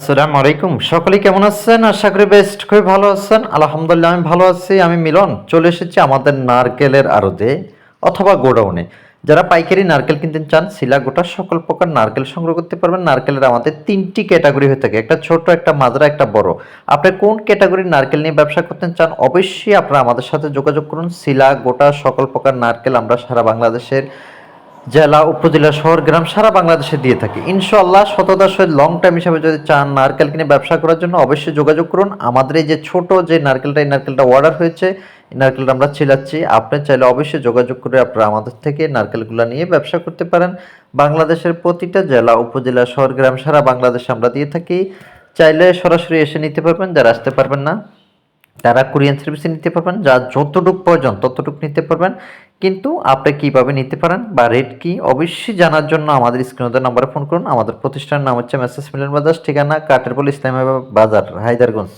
আসসালামু আলাইকুম। সকলে কেমন আছেন? আশা করি বেস্ট খুবই ভালো আছেন। আলহামদুলিল্লাহ, আমি ভালো আছি। আমি মিলন। চলে এসেছি আমাদের নারকেলের আড়তে অথবা গোডাউনে। যারা পাইকারি নারকেল কিনতে চান শিলা গোটা সকল প্রকার নারকেল সংগ্রহ করতে পারবেন। নারকেলের আমাদের তিনটি ক্যাটাগরি হয়ে থাকে। একটা ছোট, একটা মাদ্রা একটা বড়। আপনি কোন ক্যাটাগরির নারকেল নিয়ে ব্যবসা করতে চান, অবশ্যই আপনারা আমাদের সাথে যোগাযোগ করুন। শিলা গোটা সকল প্রকার নারকেল আমরা সারা বাংলাদেশের জেলা উপজেলা শহর গ্রাম সারা বাংলাদেশে দিয়ে থাকি। ইনশাল্লাহ শতদা সহিত লং টাইম হিসাবে যদি চান নারকেল কিনে ব্যবসা করার জন্য অবশ্যই যোগাযোগ করুন। আমাদের এই যে ছোট যে নারকেলটা, এই নারকেলটা অর্ডার হয়েছে, এই নারকেলটা আমরা চিলাচ্ছি। আপনি চাইলে অবশ্যই যোগাযোগ করে আপনারা আমাদের থেকে নারকেলগুলো নিয়ে ব্যবসা করতে পারেন। বাংলাদেশের প্রতিটা জেলা, উপজেলা, শহর, গ্রাম সারা বাংলাদেশে আমরা দিয়ে থাকি। চাইলে সরাসরি এসে নিতে পারবেন, যারা আসতে পারবেন না। তারা কোরিয়ান সার্ভিসে নিতে পারবেন, যা যতটুকু প্রয়োজন ততটুকু নিতে পারবেন। কিন্তু আপনি কীভাবে নিতে পারেন বা রেট কি, অবশ্যই জানার জন্য আমাদের স্ক্রিনদের নাম্বারে ফোন করুন। আমাদের প্রতিষ্ঠানের নাম হচ্ছে মেসেজ মিলন বাজার ঠিকানা কাটেরপল ইসলামী বাজার, হায়দারগঞ্জ।